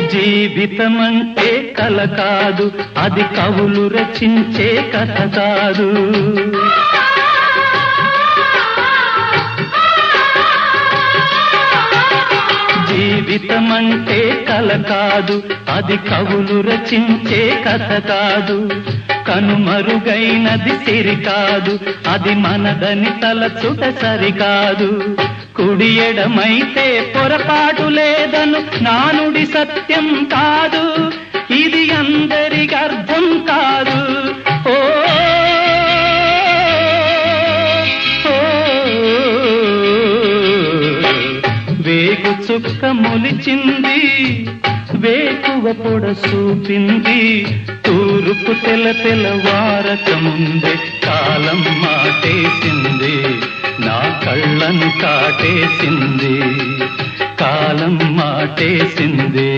జీవితమంటే కల కాదు అది కవులు రచించే కథ కాదు. జీవితమంటే కల కాదు అది కవులు రచించే కథ కాదు. కనుమరుగైనది సిరి కాదు అది మనదని తలచుట సరికాదు కుడి ఎడమైతే పొరపాటు లేదను. నానుడి సత్యం కాదు. ఇది అందరికి అర్థం కాదు. ఓ వేగు చుక్క మొలిచింది. వేకువ పొడ చూపింది. తూరుపు తెల తెలవారక ముందే కాలం మాటేసింది. కళ్ళను కాటేసింది కాలం మాటేసింది.